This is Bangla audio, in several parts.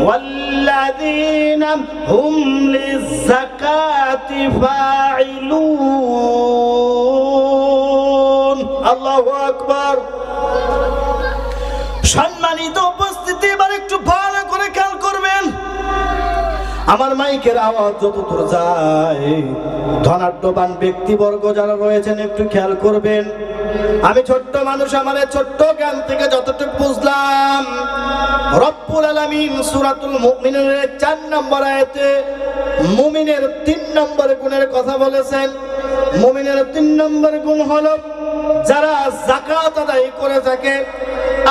والذين هم للزكاة فاعلون الله أكبر সম্মানিত উপস্থিতি এবার একটু ভালো করে খেয়াল করবেন আমার মাইকের আওয়াজ যত দূর যায় ধনাঢ্যবান ব্যক্তিবর্গ যারা রয়েছেন একটু খেয়াল করবেন আমি ছোট্ট মানুষ এই ছোট্ট জ্ঞান থেকে যতটুকু বুঝলাম, রব্বুল আলামিন সূরাতুল মুমিনের চার নম্বর আয়াতে মুমিনের তিন নম্বর গুণের কথা বলেছেন। মুমিনের তিন নম্বর গুণ হলো, যারা জাকাত আদায় করে থাকে,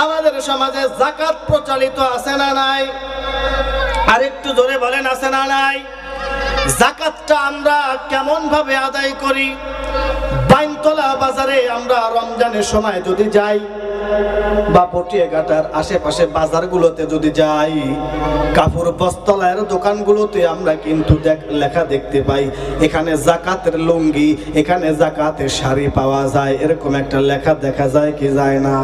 আমাদের সমাজে জাকাত প্রচলিত আছে না নাই? আর একটু জোরে বলেন, আছে না নাই? জাকাতটা আমরা কেমন ভাবে আদায় করি? বাইনতলা বাজারে আমরা রমজানের সময় যদি যাই বা পটিয়া ঘাটার আশেপাশে বাজারগুলোতে যদি যাই, কাপড় বস্তলার দোকানগুলোতে আমরা কিন্তু লেখা দেখতে পাই, এখানে জাকাতের লুঙ্গি, এখানে জাকাতের শাড়ি পাওয়া যায়। এরকম একটা লেখা দেখা যায় কি যায় না?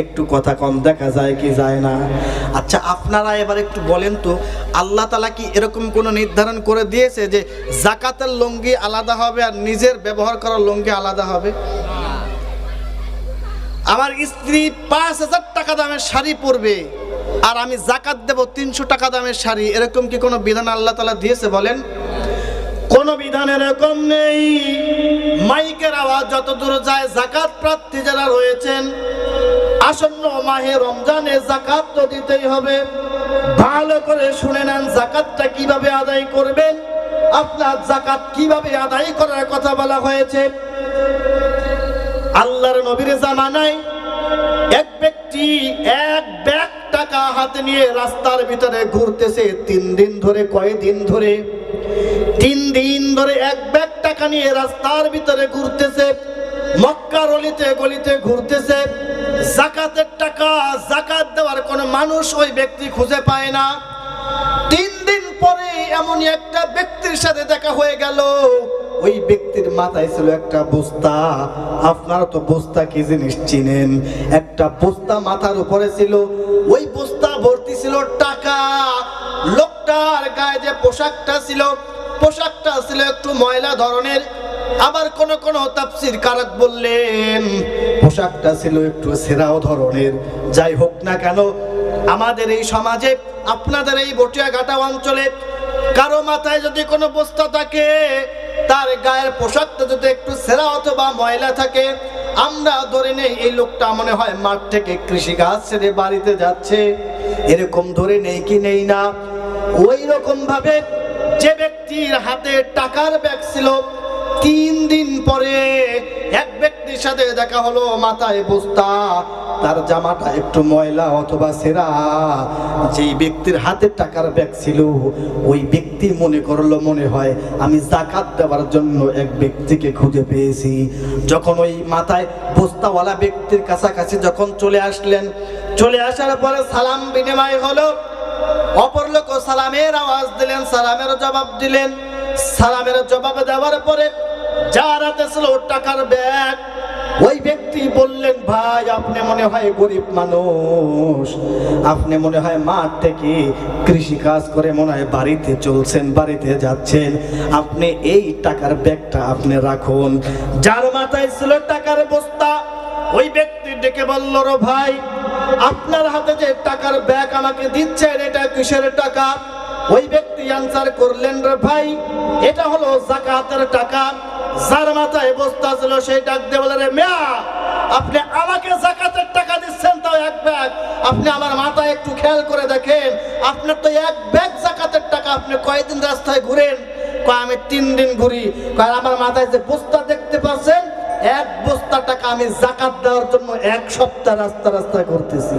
একটু কথা কম দেখা যায় কি যায় না? আচ্ছা আপনারা এবার একটু বলেন তো, আল্লাহ তালা কি এরকম কোনো নির্ধারণ করে দিয়েছে যে জাকাতের লুঙ্গি আলাদা হবে আর নিজের ব্যবহার করার লুঙ্গি আলাদা হবে? আমার স্ত্রী পাঁচ হাজার টাকা দামের শাড়ি পরবে, আর আমি জাকাত দেব তিনশো টাকা দামের শাড়ি। এরকম কি কোনো বিধান আল্লাহ তালা দিয়েছে বলেন? কোন বিধান এরকম নেই। মাইকের আওয়াজ যত দূর যায়, জাকাত প্রার্থী যারা রয়েছেন, আসন্ন মাহে রমজানে জাকাত তো দিতেই হবে। ভালো করে শুনে নেন, জাকাতটা কীভাবে আদায় করবেন? আপনার জাকাত কীভাবে আদায় করার কথা বলা হয়েছে? আল্লাহর নবীর জামানায় এক ব্যক্তি এক ব্যাগ টাকা হাতে নিয়ে রাস্তার ভিতরে ঘুরতেছে। তিন দিন ধরে কয় দিন ধরে? তিন দিন ধরে এক ব্যাগ টাকা নিয়ে রাস্তার ভিতরে ঘুরতেছে, মক্কার অলিতে গলিতে ঘুরতেছে। জাকাতের টাকা, জাকাত দেওয়ার কোনো মানুষ ওই ব্যক্তি খুঁজে পায় না। তিন দিন পরে এমনই একটা ব্যক্তির সাথে দেখা হয়ে গেল। ওই ব্যক্তির মাথায় ছিল একটা বস্তা। আপনারা তো বস্তা কি জিনিস চিনেন? একটা বস্তা মাথার উপরে ছিল, ওই বস্তা ভর্তি ছিল টাকা। লোকটার গায়ে যে পোশাকটা ছিল পোশাকটা ছিল একটু ময়লা ধরনের। আবার কোন কোন তাফসির কারক বললেন, পোশাকটা ছিল একটু সেরাও ধরনের। যাই হোক না কেন, আমাদের এই সমাজে, আপনাদের এই বটিয়া ঘাটা অঞ্চলে কারও মাথায় যদি কোনো বস্তা থাকে তার গায়ের পোশাকটা যদি একটু সেরা অথবা ময়লা থাকে, আমরা ধরে নেই এই লোকটা মনে হয় মাঠ থেকে কৃষি গাছ ছেড়ে বাড়িতে যাচ্ছে। এরকম ধরে নেই কি নেই না? ওই রকম ভাবে যে ব্যক্তির হাতে টাকার ব্যাগ ছিল, তিন দিন পরে এক ব্যক্তির সাথে দেখা হলো মাথায় বস্তা, তার জামাটা একটু ময়লা অথবা সেরা। যেই ব্যক্তির হাতে টাকার ব্যাগ ছিল, ওই ব্যক্তি মনে করল, মনে হয় আমি জাকাত দেওয়ার জন্য এক ব্যক্তিকে খুঁজে পেয়েছি। যখন ওই মাথায় বস্তাওয়ালা ব্যক্তির কাছাকাছি যখন চলে আসলেন, চলে আসার পরে সালাম বিনিময় হলো। অপর লোক সালামের আওয়াজ দিলেন, সালামের জবাব দিলেন। সালামের জবাব দেওয়ার পরে যার হাতে ছিল টাকার ব্যাগ, ওই ব্যক্তি বললেন, ভাই, আপনি মনে হয় গরিব মানুষ। আপনি মনে হয় মাঠ থেকে করে মনে হয় বাড়িতে চলছেন, বাড়িতে যাচ্ছেন। আপনি এই টাকার ব্যাগটা আপনি রাখুন। যার মাথায় ছিল টাকার বস্তা, ওই ব্যক্তি ডেকে বলল ভাই, আপনার হাতে যে টাকার ব্যাগ আমাকে দিচ্ছেন, এটা কিসের টাকা? ওই ব্যক্তি আনসার করলেন রে ভাই, এটা হলো জাকাতের টাকা। যার মাথায় বস্তা ছিল সেই ডাক দিয়ে বলে, রে মিয়া, আপনি আমাকে জাকাতের টাকা দিচ্ছেন তাও এক ব্যাগ। আপনি আমার মাথায় একটু খেয়াল করে দেখেন, আপনার তো এক ব্যাগ জাকাতের টাকা। আপনি কয়দিন রাস্তায় ঘুরেন? কয়, আমি তিন দিন ঘুরি। কয়, আমার মাথায় যে বস্তা দেখতে পাচ্ছেন, এক বস্তা টাকা আমি জাকাত দেওয়ার জন্য এক সপ্তাহ রাস্তা রাস্তায় ঘুরতেছি।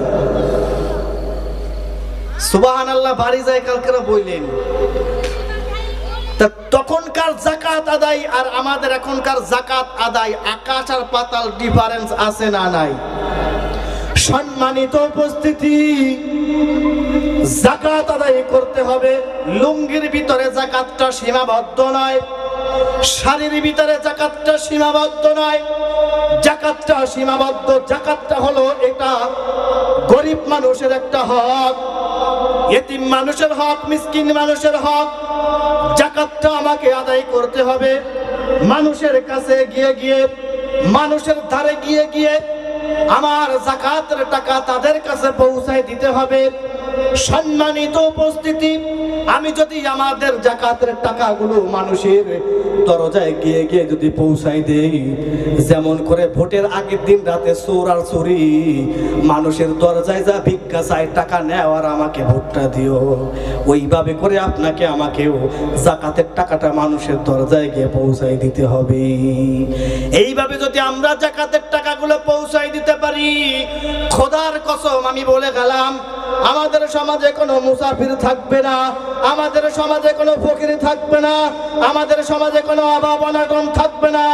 সুবাহান বাড়ি যায় কালকেরা বইলেন? তখনকার জাকাত আদায় আর আমাদের এখনকার জাকাত আদায়, আকাশ আর পাতাল ডিফারেন্স আছে না নাই? সম্মানিত উপস্থিতি জাকাত আদায় করতে হবে। লুঙ্গির ভিতরে জাকাতটা সীমাবদ্ধ নয়, শাড়ির ভিতরে জাকাতটা সীমাবদ্ধ নয়। জাকাতটা সীমাবদ্ধ জাকাতটা হলো এটা গরিব মানুষের একটা হক, এতিম মানুষের হক, মিসকিন মানুষের হক, জাকাতটা আমাকে আদায় করতে হবে। মানুষের কাছে গিয়ে গিয়ে, মানুষের ধারে গিয়ে গিয়ে আমার জাকাতের টাকা তাদের কাছে পৌঁছায় দিতে হবে। সম্মানিত উপস্থিতি আমি যদি আমাদের জাকাতের টাকাগুলো মানুষের দরজায় গিয়ে গিয়ে যদি পৌঁছাই দেই, যেমন করে ভোটের আগের দিন রাতে চোর আর চুরি, মানুষের দরজায় যা ভিক্ষা চাই টাকা নেওয়ার আমাকে ভোটটা দিও। ওইভাবে করে আপনাকে আমাকেও জাকাতের টাকাটা মানুষের দরজায় গিয়ে পৌঁছাই দিতে হবে। এইভাবে যদি আমরা জাকাতের টাকাগুলো পৌঁছাই দিতে পারি, খোদার কসম আমি বলে গেলাম আমাদের সমাজে কোনো মুসাফির থাকবে না, আমাদের সমাজে কোনো ফকির থাকবে না, আমাদের সমাজে কোনো অভাব অনাটন থাকবে না।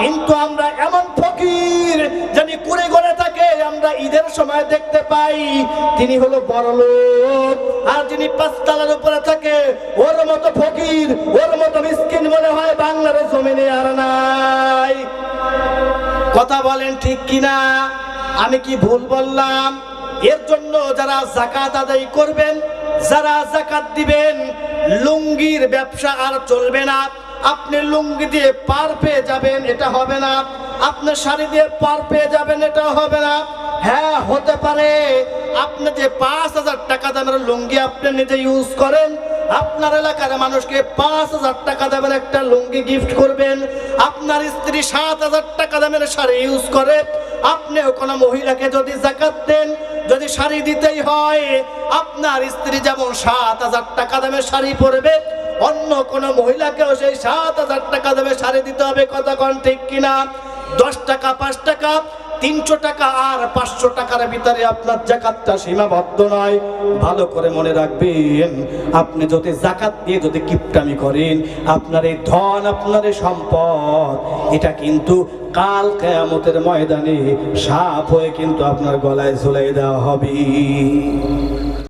কিন্তু আমরা এমন ফকির যিনি কুড়ে গড়ে থাকে, আমরা ঈদের সময় দেখতে পাই, তিনি হলো বড় লোক। আর যিনি পাঁচতলার উপরে থাকে, ওর মতো ফকির, ওর মতো মিসকিন মনে হয় বাংলার জমিনে আর নাই। কথা বলেন ঠিক কিনা? আমি কি ভুল বললাম? এর জন্য যারা জাকাত আদায় করবেন, যারা জাকাত দিবেন, লুঙ্গির ব্যবসা আর চলবে না। আপনি লুঙ্গি দিয়ে পার পেয়ে যাবেন, এটা হবে না। আপনি শাড়ি দিয়ে পার পেয়ে যাবেন, এটা হবে না। হ্যাঁ হতে পারে। আপনি যে পাঁচ হাজার টাকা দামের লুঙ্গি আপনি নিজে ইউজ করেন, আপনার এলাকার মানুষকে পাঁচ হাজার টাকা দামের একটা লুঙ্গি গিফট করবেন। আপনার স্ত্রী সাত হাজার টাকা দামের শাড়ি ইউজ করে। আপনিও কোনো মহিলাকে যদি জাকাত দেন যদি শাড়ি দিতেই হয়, আপনার স্ত্রী যেমন সাত হাজার টাকা দামে শাড়ি পরবে, অন্য কোন মহিলাকেও সেই সাত হাজার টাকা দামে শাড়ি দিতে হবে কতক্ষণ ঠিক কিনা? দশ টাকা, পাঁচ টাকা তিনশো টাকা আর পাঁচশো টাকার ভিতরে আপনার জাকাতটা সীমাবদ্ধ নয়। ভালো করে মনে রাখবেন, আপনি যদি জাকাত দিয়ে যদি কিপটামি করেন, আপনার এই ধন, আপনার এই সম্পদ, এটা কিন্তু কাল কেয়ামতের ময়দানে সাপ হয়ে কিন্তু আপনার গলায় ঝুলাই দেওয়া হবে।